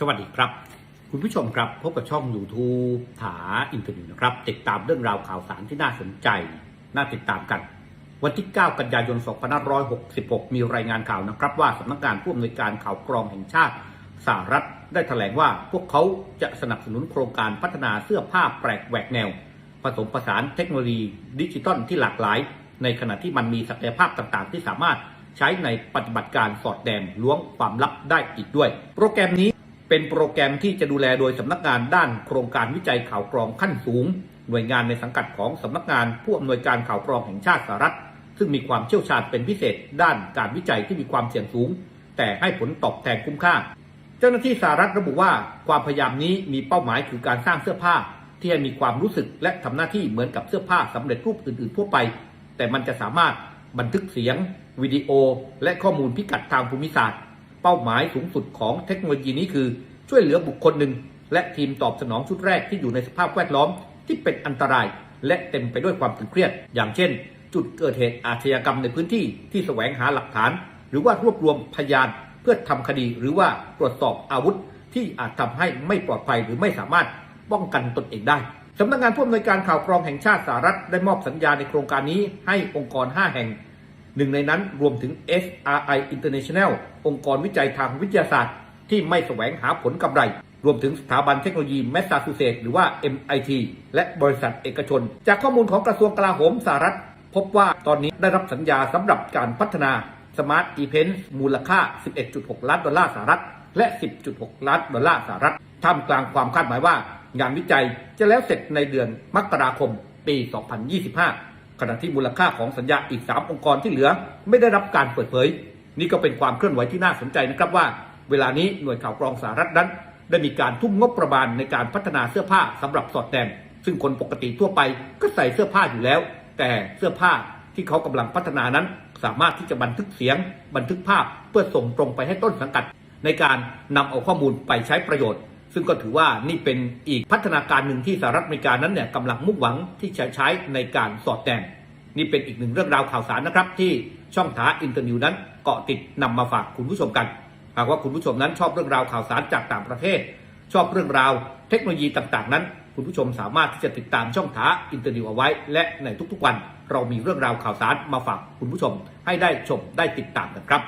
สวัสดีครับ คุณผู้ชมครับพบกับช่อง YouTube ถาอินเทอร์เน็ตนะครับ ติดตามเรื่องราวข่าวสารที่น่าสนใจ น่าติดตามกัน วันที่ 9 กันยายน 2566 มีรายงานข่าวนะครับ ว่าสำนักงานผู้อำนวยการข่าวกรองแห่งชาติสหรัฐได้แถลงว่าพวกเขาจะสนับสนุนโครงการพัฒนาเสื้อผ้าแปลกแหวกแนว ผสมผสานเทคโนโลยีดิจิตอลที่หลากหลาย ในขณะที่มันมีศักยภาพต่างๆ ที่สามารถใช้ในปฏิบัติการสอดแนมล้วงความลับได้อีกด้วย โปรแกรมนี้ เป็นโปรแกรมที่จะดูแลโดยสำนักงานด้านโครงการวิจัยข่าวกรองขั้นสูง หน่วยงานในสังกัดของสำนักงานผู้อำนวยการข่าวกรองแห่งชาติสหรัฐ ซึ่งมีความเชี่ยวชาญเป็นพิเศษ ด้านการวิจัยที่มีความเสี่ยงสูง แต่ให้ผลตอบแทนคุ้มค่า เจ้าหน้าที่สหรัฐระบุว่าความพยายามนี้มีเป้าหมายคือการสร้างเสื้อผ้า ที่ให้มีความรู้สึกและทำหน้าที่เหมือนกับเสื้อผ้าสำเร็จรูปอื่นๆทั่วไป แต่มันจะสามารถบันทึกเสียงวิดีโอ และข้อมูลพิกัดทางภูมิศาสตร์ เป้าหมายสูงสุดของเทคโนโลยีนี้คือช่วยเหลือบุคคลหนึ่ง และทีมตอบสนองชุดแรกที่อยู่ในสภาพแวดล้อมที่เป็นอันตราย และเต็มไปด้วยความตึงเครียด อย่างเช่น จุดเกิดเหตุอาชญากรรมในพื้นที่ที่แสวงหาหลักฐาน หรือว่ารวบรวมพยานเพื่อทำคดี หรือว่าตรวจสอบอาวุธ ที่อาจทำให้ไม่ปลอดภัยหรือไม่สามารถป้องกันตนเองได้สำนักงานผู้อำนวยการข่าวกรองแห่งชาติสหรัฐได้มอบสัญญาในโครงการนี้ให้องค์กร 5 แห่ง หนึ่งในนั้นรวมถึง SRI International องค์กรวิจัยทางวิทยาศาสตร์ ที่ไม่แสวงหาผลกำไร รวมถึงสถาบันเทคโนโลยีแมสซาชูเซตส์หรือว่า MIT และบริษัทเอกชน จากข้อมูลของกระทรวงกลาโหมสหรัฐ พบว่าตอนนี้ได้รับสัญญาสำหรับการพัฒนา Smart e p e n s มูลค่า 11.6 ล้านดอลลาร์สหรัฐ และ 10.6 ล้านดอลลาร์สหรัฐท่ามกลางความคาดหมายว่า งานวิจัยจะแล้วเสร็จในเดือนมกราคมปี 2025 ณะที่มูลค่าของสัญญาอีก 3 องค์กรที่เหลือ ไม่ได้รับการเปิดเผย นี่ก็เป็นความเคลื่อนไหวที่น่าสนใจนะครับว่า เวลานี้หน่วยข่าวกรองสหรัฐนั้น ได้มีการทุ่มงบประมาณในการพัฒนาเสื้อผ้าสำหรับสอดแนมซึ่งคนปกติทั่วไปก็ใส่เสื้อผ้าอยู่แล้ว แต่เสื้อผ้าที่เขากำลังพัฒนานั้น สามารถที่จะบันทึกเสียง บันทึกภาพเพื่อส่งตรงไปให้ต้นสังกัด ในการนำเอาข้อมูลไปใช้ประโยชน์ ซึ่งก็ถือว่านี่เป็นอีกพัฒนาการหนึ่งที่สหรัฐอเมริกานั้นเนี่ยกำลังมุ่งหวังที่จะใช้ในการสอดแนม นี่เป็นอีกหนึ่งเรื่องราวข่าวสารนะครับ ที่ช่องถาอินเตอร์นิวนั้นเกาะติดนำมาฝากคุณผู้ชมกัน หากว่าคุณผู้ชมนั้นชอบเรื่องราวข่าวสารจากต่างประเทศ ชอบเรื่องราว เทคโนโลยีต่างๆ นั้น คุณผู้ชมสามารถที่จะติดตามช่องถาอินเตอร์นิวเอาไว้ และในทุกๆวัน เรามีเรื่องราวข่าวสารมาฝากคุณผู้ชมให้ได้ชมได้ติดตามกันครับ